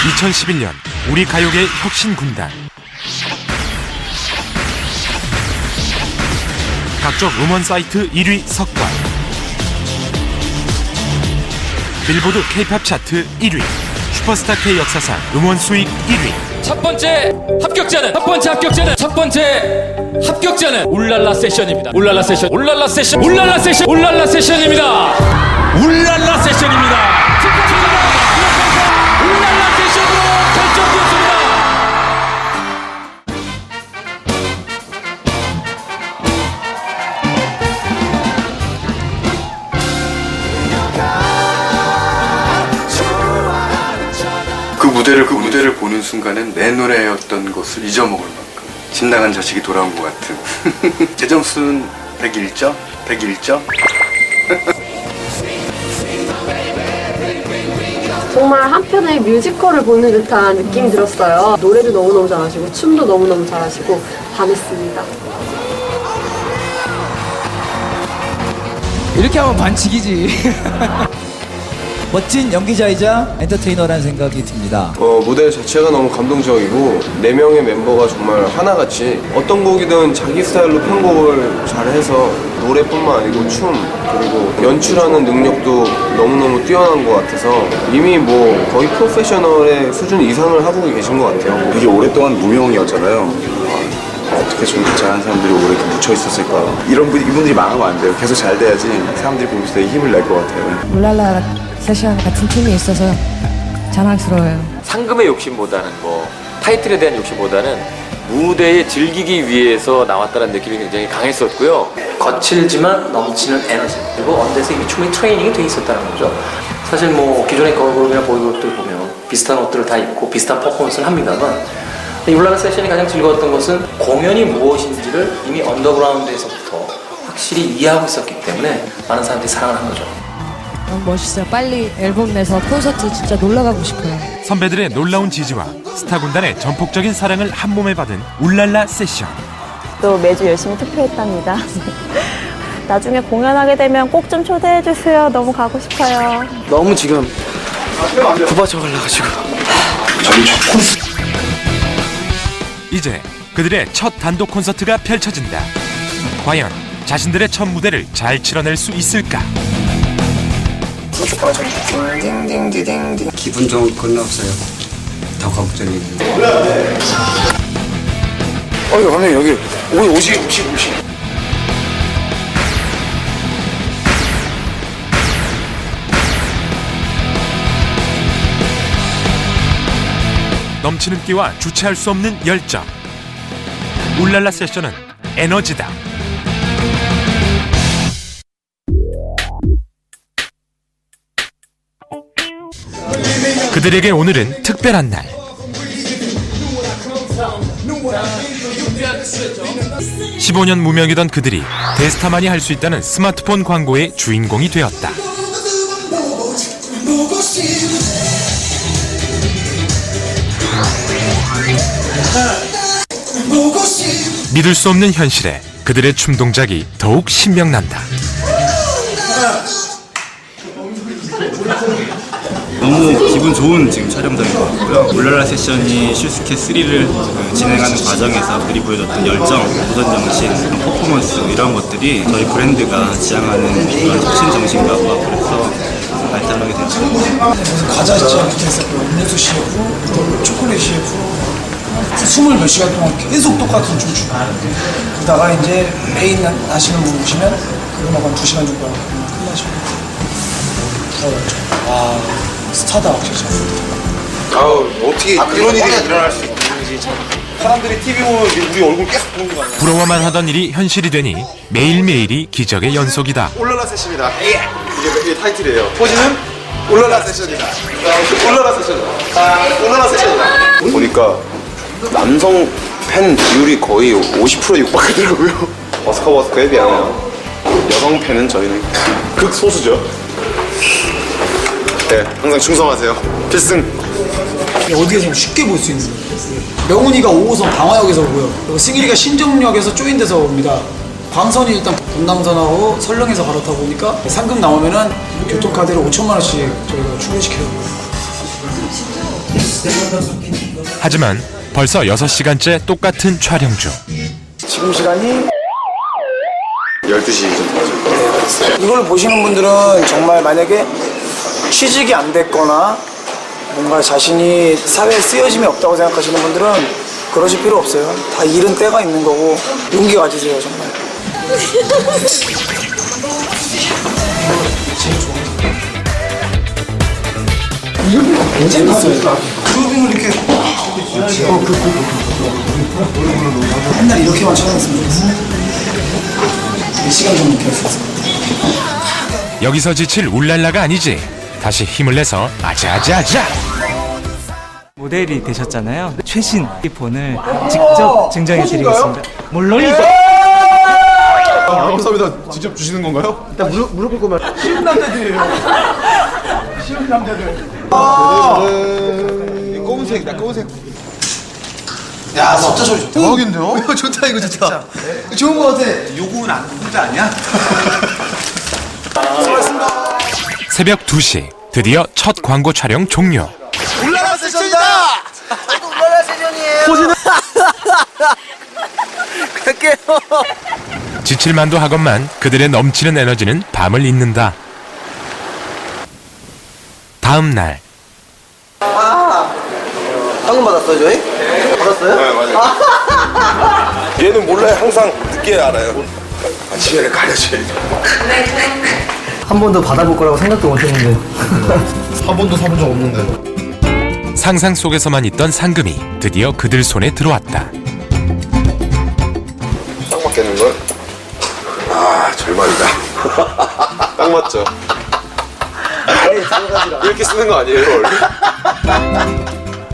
2011년 우리 가요계 혁신 군단 각종 음원 사이트 1위 석관 빌보드 K-팝 차트 1위 슈퍼스타 K 역사상 음원 수익 1위 첫 번째 합격자는 첫 번째 합격자는 첫 번째 합격자는 울랄라 세션입니다. 울랄라 세션, 울랄라 세션, 울랄라 세션, 울랄라 세션입니다. 순간엔 내 노래였던 것을 잊어먹을 만큼 집 나간 자식이 돌아온 것 같은 제 점수는 101점 101점 정말 한편의 뮤지컬을 보는 듯한 느낌이 들었어요. 노래도 너무너무 잘하시고 춤도 너무너무 잘하시고 반했습니다. 이렇게 하면 반칙이지. 멋진 연기자이자 엔터테이너라는 생각이 듭니다. 어, 무대 자체가 너무 감동적이고 네 명의 멤버가 정말 하나같이 어떤 곡이든 자기 스타일로 편곡을 잘해서 노래뿐만 아니고 춤 그리고 연출하는 능력도 너무너무 뛰어난 것 같아서 이미 뭐 거의 프로페셔널의 수준 이상을 하고 계신 것 같아요. 되게 오랫동안 무명이었잖아요. 아, 어떻게 저렇게 잘하는 사람들이 오래 이렇게 묻혀 있었을까. 이런 분, 이분들이 망하면 안 돼요. 계속 잘 돼야지 사람들이 보면서 되게 힘을 낼 것 같아요. 울랄라 세션 같은 팀이 있어서 자랑스러워요. 상금의 욕심보다는 뭐 타이틀에 대한 욕심보다는 무대에 즐기기 위해서 나왔다는 느낌이 굉장히 강했었고요. 거칠지만 넘치는 에너지 그리고 언데서 이미 춤의 트레이닝이 돼 있었다는 거죠 사실 뭐 기존의 걸그룹이나 보이그룹들 보면 비슷한 옷들을 다 입고 비슷한 퍼포먼스를 합니다만 이 울라라 세션이 가장 즐거웠던 것은 공연이 무엇인지를 이미 언더그라운드에서부터 확실히 이해하고 있었기 때문에 많은 사람들이 사랑을 한 거죠 너무 멋있어요. 빨리 앨범 내서 콘서트 진짜 놀러 가고 싶어요. 선배들의 놀라운 지지와 스타 군단의 전폭적인 사랑을 한 몸에 받은 울랄라 세션 또 매주 열심히 투표했답니다. 나중에 공연하게 되면 꼭 좀 초대해 주세요. 너무 가고 싶어요. 너무 지금 굽어져 갈라가지고 이제 그들의 첫 단독 콘서트가 펼쳐진다 과연 자신들의 첫 무대를 잘 치러낼 수 있을까 기분 좋은 건 없어요 더 걱정이 어, 감독님 여기 오, 옷이, 옷이, 옷이. 넘치는 끼와 주체할 수 없는 열정 울랄라 세션은 에너지다 그들에게 오늘은 특별한 날 15년 무명이던 그들이 데스타만이 할 수 있다는 스마트폰 광고의 주인공이 되었다. 믿을 수 없는 현실에 그들의 춤 동작이 더욱 신명난다. 너무 기분 좋은 지금 촬영장인 것 같고요. 울랄라 세션이 슈스케 3를 진행하는 과정에서 그리 보여줬던 열정, 도전 정신, 퍼포먼스 이런 것들이 저희 브랜드가 지향하는 그런 혁신 정신과 부합해서 발달하게 됐죠. 과자 CF부터 했었고, 음료수 CF, 또 초콜릿 CF. 스물 몇 시간 동안 계속 똑같은 춤 추고. 그러다가 이제 메인 하시는 분 오시면 그거만 한두 시간 정도 하고 끝나시고. 부러웠죠. 와, 스타다, 진짜. 아우, 어떻게 이런 일이 일어날 수 있는지 참. 사람들이 TV 보면 우리 얼굴 계속 보는 거 아니야? 부러워만 하던 일이 현실이 되니 매일매일이 기적의 연속이다. 올라라 세션이다. 예! 이게, 이게 타이틀이에요. 포즈는 올라라 세션이다. 자, 올라라 세션이다. 아, 올라라 세션이다. 보니까 남성 팬 비율이 거의 50% 육박하더라고요. 버스커 버스커에 비하면 여성 팬은 저희는 극소수죠. 네, 항상 충성하세요. 필승. 어디에서 쉽게 볼 수 있는 거예요. 명훈이가 5호선 방화역에서 오고요. 그리고 승일이가 신정역에서 조인돼서 옵니다. 광선이 일단 분당선하고 설렁에서 갈아타고 오니까 상금 나오면은 교통카드를 5천만 원씩 저희가 출연시켜요. 하지만 벌써 6시간째 똑같은 촬영 중. 지금 시간이 12시 정도 이걸 보시는 분들은 정말 만약에 취직이 안 됐거나 뭔가 자신이 사회에 쓰여짐이 없다고 생각하시는 분들은 그러실 필요 없어요. 다 일은 때가 있는 거고 용기 가지세요 정말. 재밌어요. 그루빙을 이렇게. 맨날 이렇게만 촬영했으면 좋겠어. 몇 시간 이렇게 했었어. 여기서 지칠 울랄라가 아니지. 다시 힘을 내서 아자아자아자. 모델이 되셨잖아요. 최신 폰을 직접 증정해 드리겠습니다. 물론이죠. 아, 감사합니다 직접 주시는 건가요? 일단 무릎, 무릎 꿇고 말 쉬운 남자들이에요. 쉬운 남자들. 검은색이다 검은색 야, 진짜 소리 좋다. 대박인데요? 이거 좋다, 이거 좋다. 좋은 거 같아. 요거는 안 혼자 아니야? 새벽 2시. 드디어 첫 광고 촬영 종료. 울라라 세션이다! 울라라 세션이에요. 갈게요. 지칠만도 하건만 그들의 넘치는 에너지는 밤을 잇는다. 다음 날 상금 받았어요, 저희? 받았어요? 네 맞아요 얘는 몰라요 항상 늦게 알아요 아침에는 가려줘야 한 번도 받아볼 거라고 생각도 못 했는데. 한 번도 사본 적 없는데 상상 속에서만 있던 상금이 드디어 그들 손에 들어왔다. 딱 맞겠는 걸? 아 절망이다 딱 맞죠? 이렇게 쓰는 거 아니에요 원래?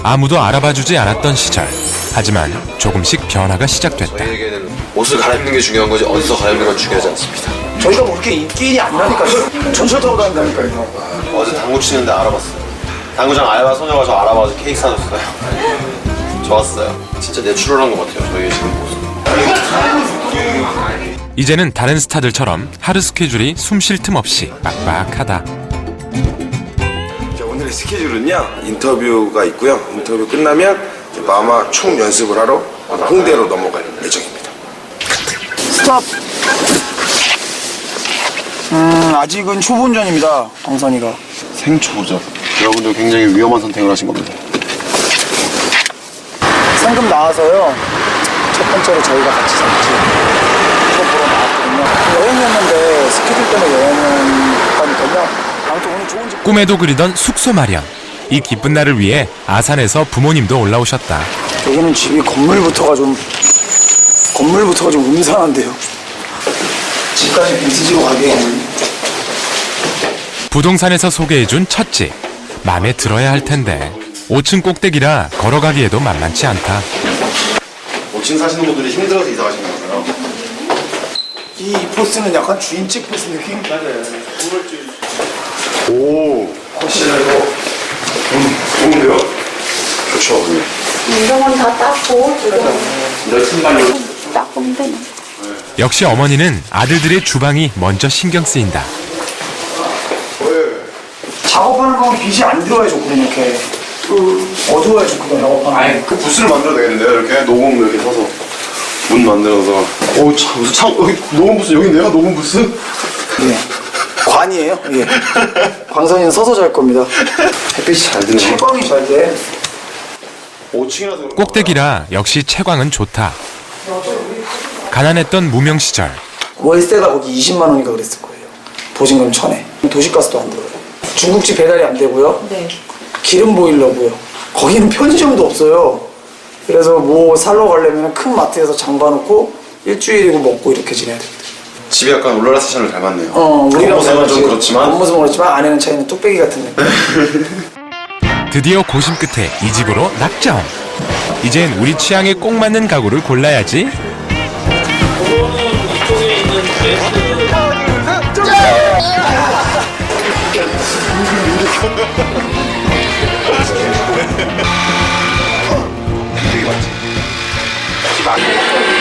아무도 알아봐주지 않았던 시절. 하지만 조금씩 변화가 시작됐다. 저희에게는 옷을 갈아입는 게 중요한 거지 어디서 갈아입는 건 중요하지 않습니다 저희가 뭐 이렇게 인기인이 아니라니까요. 전철 타고 다닌다니까요. 어제 당구 치는데 알아봤어요 당구장 알바 소녀가 저 알아봐서 케이크 사줬어요 좋았어요 진짜 내추럴한 것 같아요 저희 지금 모습 이제는 다른 스타들처럼 하루 스케줄이 숨 쉴 틈 없이 빡빡하다. 자, 오늘의 스케줄은요 인터뷰가 있고요 인터뷰 끝나면 이제 마마 총 연습을 하러 홍대로 넘어갈 예정입니다 스탑. 음, 아직은 초본전입니다. 동선이가. 생초보죠 여러분들 굉장히 위험한 선택을 하신 겁니다 상금 나와서요. 첫 번째로 저희가 같이 잡지. 이거 보러 나왔거든요. 여행이었는데 스케줄 때문에 여행은 못 가니까요. 아무튼 오늘 좋은 집. 꿈에도 그리던 숙소 마련. 이 기쁜 날을 위해 아산에서 부모님도 올라오셨다. 여기는 집이 건물부터가 좀 건물부터가 좀 음산한데요. 집까지 빚지고 가기에는 부동산에서 소개해준 첫 집. 맘에 들어야 할 텐데. 5층 꼭대기라 걸어가기에도 만만치 않다. 5층 사시는 분들이 힘들어서 이사 가시는 거잖아요 이 포스는 약간 주인집 포스 느낌? 맞아요. 오 확실하고 좋은데요? 좋죠 언니 이런 건다 닦고 내 신발로 닦으면 되네. 역시 어머니는 아들들의 주방이 먼저 신경 쓰인다. 작업하는 거는 빛이 안 들어야 좋거든요, 이렇게. 어두워야 좋거든요, 작업하는 거. 그 부스를 만들어야 되겠는데요 이렇게 녹음 이렇게 서서 문 만들어서 오참 무슨 창 여기 녹음 부스 여기 있네요 녹음 부스 예. 관이에요, 예. 광선이는 서서 잘 겁니다. 햇빛이 잘 드네 채광이 잘 돼. 5층이라서 꼭대기라 역시 채광은 좋다. 가난했던 무명 시절 월세가 거기 20만 원인가 그랬을 거예요. 보증금 천에. 도시가스도 안 들어요. 중국집 배달이 안 되고요. 네. 기름 보일러고요. 거기는 편의점도 없어요. 그래서 뭐 살러 가려면 큰 마트에서 장봐놓고 일주일이고 먹고 이렇게 지내야 돼요. 집이 약간 울라라 세션을 닮았네요 어, 우리랑 겉모습은 좀. 그렇지만 겉모습은 그렇지만 안에는 차이는 뚝배기 같은 느낌. 드디어 고심 끝에 이 집으로 낙점. 이젠 우리 취향에 꼭 맞는 가구를 골라야지.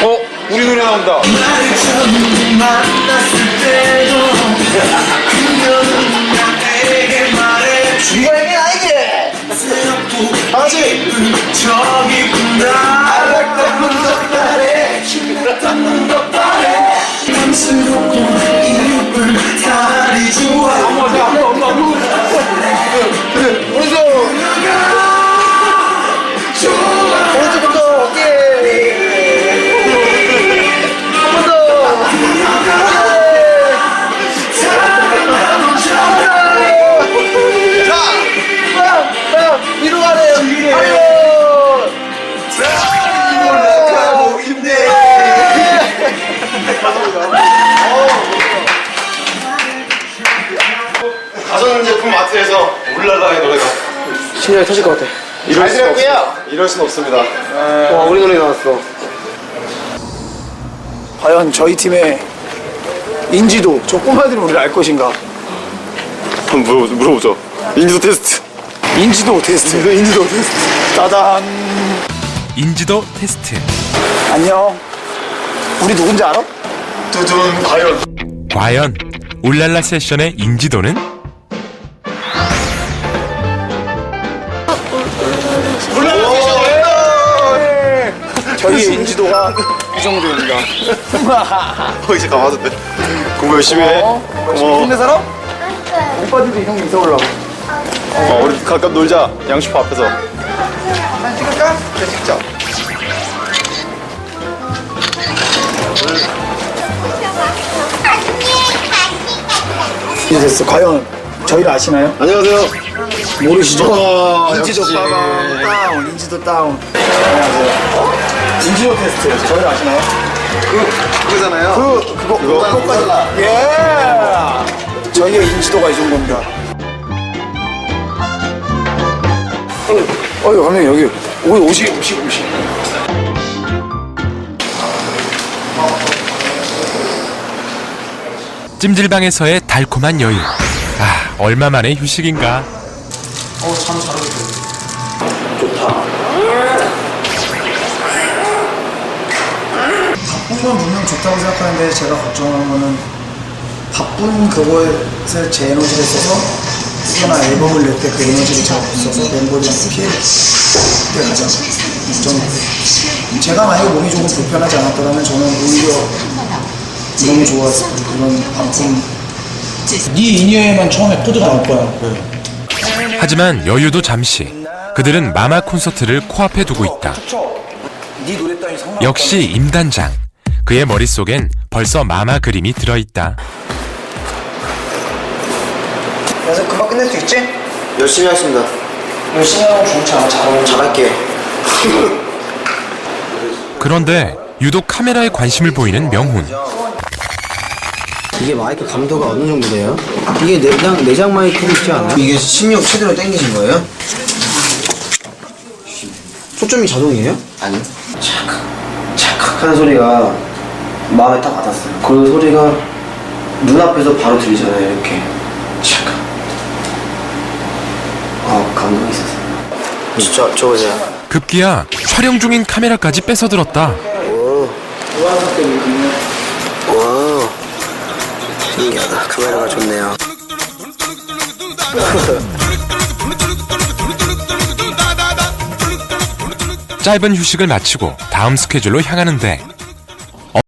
어? 우리 노래 나온다. 이거에게 나에게 다같 순 없습니다. 와, 우리 노래 나왔어. 과연 저희 팀의 인지도 저 꼬마들이 우리를 알 것인가 한번 물어보죠. 물어보죠. 인지도 테스트. 인지도 테스트 인지도 테스트 짜잔 인지도 테스트. 안녕 우리 누군지 알아? 두둔 과연 과연 울랄라 세션의 인지도는? 저희의 인지도가 이 정도입니다 어 이제 가봐도 돼. 공부 열심히 해. 고마워. 힘든 사람? 오빠들도 형 인사 올라고 어, 우리 가끔 놀자. 양슈퍼 앞에서. 사진 찍을까? 그래 찍자 이제 됐어 과연 저희를 아시나요? 안녕하세요. 모르시죠? 와, 인지도 역시. 빠방 다운 인지도 다운 안녕하세요 인지도 테스트 저희를 아시나요? 그 그거잖아요. 그 그거 그거. 그거까지 예 저희의 인지도가 이 정도입니다 어휴 감독님 여기 오 옷이 옷이 옷이 찜질방에서의 달콤한 여유. 아, 얼마 만의 휴식인가? 어 참 잘하겠다. 바쁜 건 분명 좋다고 생각하는데 제가 걱정하는 거는 바쁜 그거에 제 에너지를 써서 후배나 앨범을 낼 때 그 에너지를 못 써서 멤버들한테 피해를 가장 좀 제가 만약에 몸이 조금 불편하지 않았더라면 저는 오히려 너무 좋았을 거예요. 이런 방송 네 인이어에만 처음에 코드가 나올 거야 하지만 여유도 잠시. 그들은 마마 콘서트를 코앞에 두고 있다. 네 노래 따위 상관 역시 임단장. 그의 머릿속엔 벌써 마마 그림이 들어있다. 그래서 금방 끝낼 수 있지? 열심히 하겠습니다. 열심히 하고 좋지 않아 잘 잘할게요. 그런데 유독 카메라에 관심을 보이는 명훈. 이게 마이크 감도가 어느 정도 돼요? 이게 내장 내장 마이크 있지 않아요? 이게 16 최대로 당기신 거예요? 초점이 자동이에요? 아니요. 찰칵 찰칵 하는 소리가 마음에 딱 와닿았어요. 그 소리가 눈앞에서 바로 들리잖아요. 이렇게 찰칵. 아 감동이 있었어요. 진짜 저 보세요. 급기야 촬영 중인 카메라까지 뺏어들었다. 와 신기하다. 카메라가 좋네요. 짧은 휴식을 마치고 다음 스케줄로 향하는데